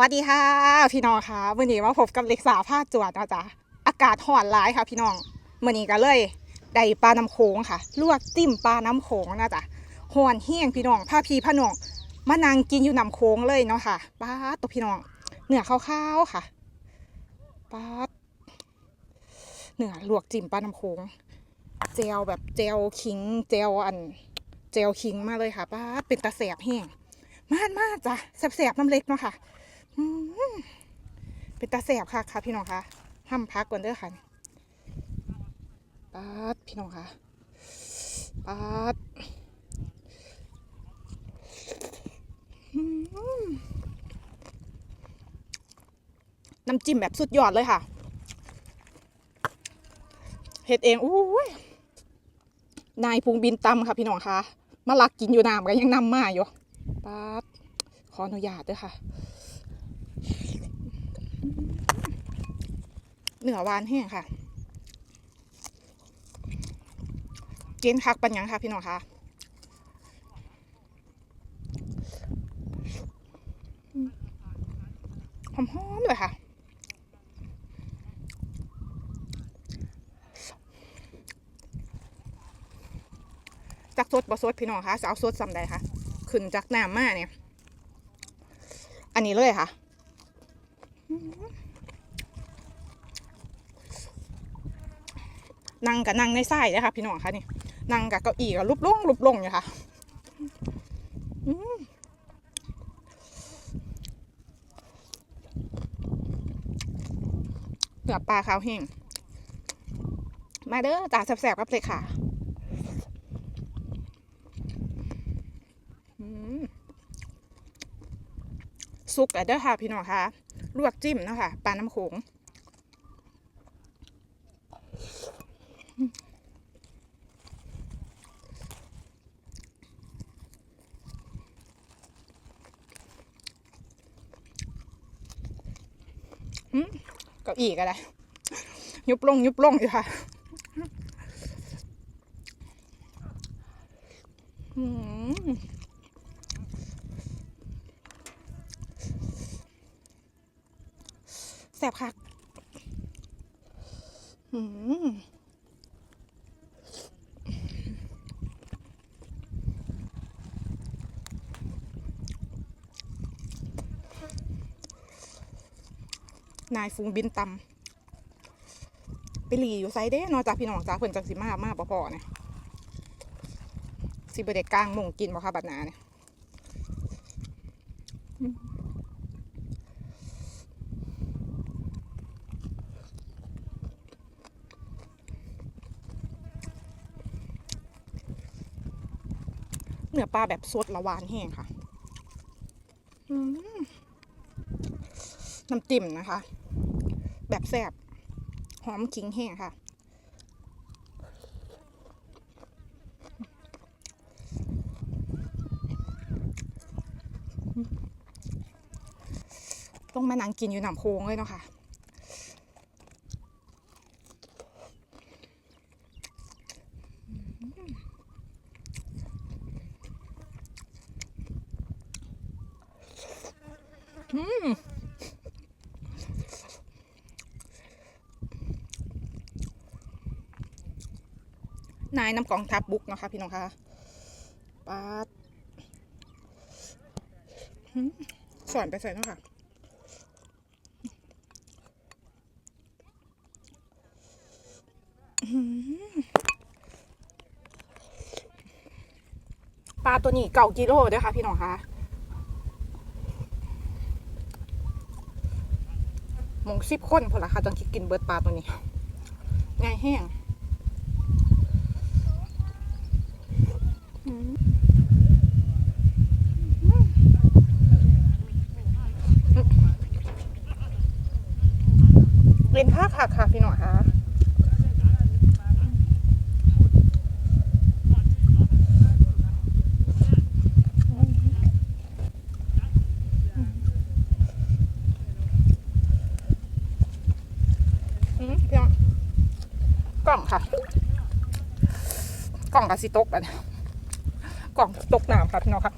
วัสดีค่ะ พี่น้องค่ะวันนี้มาพบกับเล็กสาวผ้าจวดนะจ๊ะอากาศห่อนร้ายค่ะ พี่น้องวันนี้ก็เลยได้ปลาน้ำโขงค่ะ ลวกจิ้มปลาน้ำโขงนะจ๊ะห่อนเฮี้ยงพี่น้องผ้าพีผ้าน้องมานั่งกินอยู่น้ำโขงเลยเนาะค่ะป้าตัวพี่น้องเนื้อขาวๆค่ะป้าดเนื้อลวกจิ้มปลาน้ำโขงเจลแบบเจลคิงเจลอันเจลคิงมาเลยค่ะป้าเป็นตาแสบแห้งมากมากจ้ะแสบๆน้ำเล็กเนาะค่ะ เป็นตาแสบค่ะค่ะ พี่น้องค่ะห้ามพักก่อนเด้อค่ะปัดพี่น้องค่ะปัดน้ำจิ้มแบบสุดยอดเลยค่ะเฮ็ดเองอู้ยนายพุงบินตำค่ะพี่น้องคะมาลักกินอยู่น้ำก็ยังนำมาอยู่ป๊าดขออนุญาตด้วยค่ะ เหนือวานแห้งค่ะ กินคักปัญญังค่ะ พี่น้องค่ะหอมๆเลยค่ะจากสดบ่สดพี่น้องคะจะเอาสดซ้ำใดคะขึ้นจากน้ำมาเนี่ย อันนี้เลยค่ะ นั่งกับนั่งในไส้เลยค่ะพี่น้องคะนี่นั่งกับเก้าอี้กับลุบลงลุบลงอยู่ค่ะอืมเนื้อปลาขาวแห้งมาเด้อจ่าแสบๆกับเลยค่ะอืมซุกอะเด้อค่ะพี่น้องค่ะ ลวกจิ้มเนาะคะปลาน้ำโขง เก้าอี้ก็ได้ ยุบลง ยุบลงอยู่ค่ะอืมแสบคักอืม นายฟูงบินตำไปหลีอยู่ไซเด้นอกจากพี่น้องจ้าเพิ่นจังสิมามาปอๆเนี่ยสิบเด็กกลางมงกินบ่ค่ะบัดนาเนี่ยเนื้อปลาแบบสดละวานแห้งค่ะน้ำจิ้มนะคะ แบบแซ่บหอมขิงแห้งค่ะ ต้องมานั่งกินอยู่หนำโค้งเลยเนาะค่ะนายน้ำกองทัพบุกนะคะพี่น้องคะปาดสอนไปใส่นาะค่ะปลาตัวนี้เก่ากิโลเด้อค่ะพี่น้องคะมงสิบคนพอละค่ะจังคิดกินเบิร์ดปลาตัวนี้ไงแห้ง ค่ะค่ะพี่น้องค่ะกล่องค่ะ กล่องกับสิตกอะกล่องตกน้ำค่ะพี่น้องค่ะ